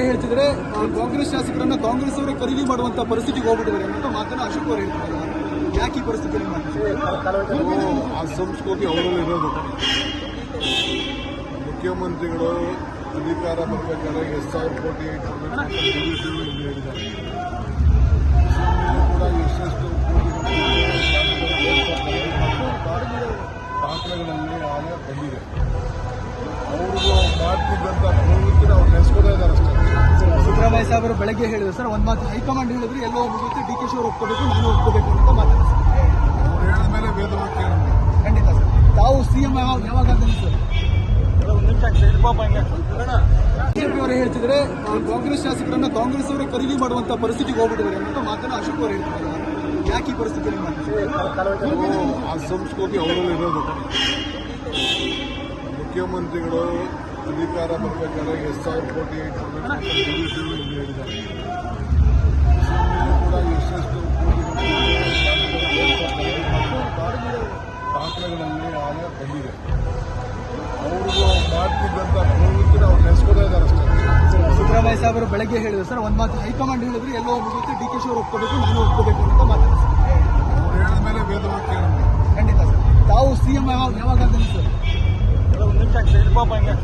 ಅವರು ಹೇಳ್ತಿದ್ರೆ ಕಾಂಗ್ರೆಸ್ ಶಾಸಕರನ್ನ ಕಾಂಗ್ರೆಸ್ ಅವರೇ ಖರೀದಿ ಮಾಡುವಂತ ಪರಿಸ್ಥಿತಿಗೆ ಹೋಗ್ಬಿಟ್ಟಿದ್ದಾರೆ ಅಂತ ಮಾತನ್ನ ಅಶೋಕ್ ಅವರು ಹೇಳ್ತಿದ್ದಾರೆ ಯಾಕೆ ಈ ಪರಿಸ್ಥಿತಿ ಆ ಸಂಸ್ಕೃತಿ ಅವರಲ್ಲಿ ಇರೋದು. ಮುಖ್ಯಮಂತ್ರಿಗಳು ಅಧಿಕಾರ ಬರಬೇಕಾದ್ರೆ ಎಷ್ಟು ಸಾವಿರ ಕೋಟಿ ಹೇಳಿದ್ದಾರೆ. ದಾಖಲೆಗಳಲ್ಲಿ ಆಗ ಬಂದಿದೆ. ಅವರು ಮಾಡ್ತಿದ್ದಂಥ ಪ್ರವೃತ್ತಿ ಅವ್ರು ನೆನೆಸ್ಕೊತಾ ಇದ್ದಾರೆ ಅಷ್ಟೇ. ಸಿದ್ದರಾಮಯ್ಯ ಸಾಹೇಬರು ಬೆಳಗ್ಗೆ ಹೇಳಿದ್ರು ಸರ್ ಒಂದ್ ಮಾತು ಹೈಕಮಾಂಡ್ ಹೇಳಿದ್ರು ಎಲ್ಲೋ ಹೋಗುತ್ತೆ ಡಿ ಕೆ ಶಿ ಅವರು ಒಪ್ಕೋಬೇಕು ನಾನು ಒಪ್ಕೋಬೇಕು ಅಂತ ಮಾತಾಡ್ತಾರೆ. ಅವ್ರು ಹೇಳಿದ ಮೇಲೆ ವೇದವಾಕ್ಯ ಖಂಡಿತ ಸರ್. ತಾವು ಸಿಎಂ ಯಾವಾಗ ಸರ್? ಬಿಜೆಪಿ ಅವರು ಹೇಳ್ತಿದ್ರೆ ಕಾಂಗ್ರೆಸ್ ಶಾಸಕರನ್ನ ಕಾಂಗ್ರೆಸ್ ಅವರೇ ಖರೀದಿ ಮಾಡುವಂತ ಪರಿಸ್ಥಿತಿಗೆ ಹೋಗ್ಬಿಟ್ಟಿದ್ದಾರೆ ಅಂತ ಮಾತನ್ನ ಅಶೋಕ್ ಅವರು ಹೇಳ್ತಿದ್ದಾರೆ ಯಾಕೆ ಈ ಪರಿಸ್ಥಿತಿ ಆ ಸಂಸ್ಕೃತಿ ಅವರಲ್ಲಿ ಇರೋದು. ಮುಖ್ಯಮಂತ್ರಿಗಳು ಅಧಿಕಾರ ಬರಬೇಕಾದ್ರೆ ಎಷ್ಟು ಸಾವಿರ ಕೋಟಿ ಇಲ್ಲಿ ಕೂಡ ಆಗ ಬಂದಿದೆ ಅವ್ರಿಗೂ ಮಾಡ್ತಿದ್ದಂಥ ಪ್ರವೃತ್ತಿನ ಅವ್ರು ನೆನೆಸ್ಕೊತಾ ಇದ್ದಾರೆ ಅಷ್ಟೇ. ಸಿದ್ದರಾಮಯ್ಯ ಸಾಹೇಬರು ಬೆಳಗ್ಗೆ ಹೇಳಿದ್ರು ಸರ್ ಒಂದ್ ಮಾತು ಹೈಕಮಾಂಡ್ ಹೇಳಿದ್ರು ಎಲ್ಲೋ ಹೋಗುತ್ತೆ ಡಿ ಕೆ ಶಿವರು ಒಪ್ಕೋಬೇಕು ನಾನು ಒಪ್ಕೋಬೇಕು ಅಂತ ಮಾತಾಡ್ತಾರೆ. ಹೇಳಿದ ಮೇಲೆ ವೇದವಾಗಿ ಖಂಡಿತ ಸರ್. ತಾವು ಸಿಎಂ ಯಾವಾಗ ಯಾವಾಗ ಸರ್? ಪಾಪ ಹಿಂಗೆ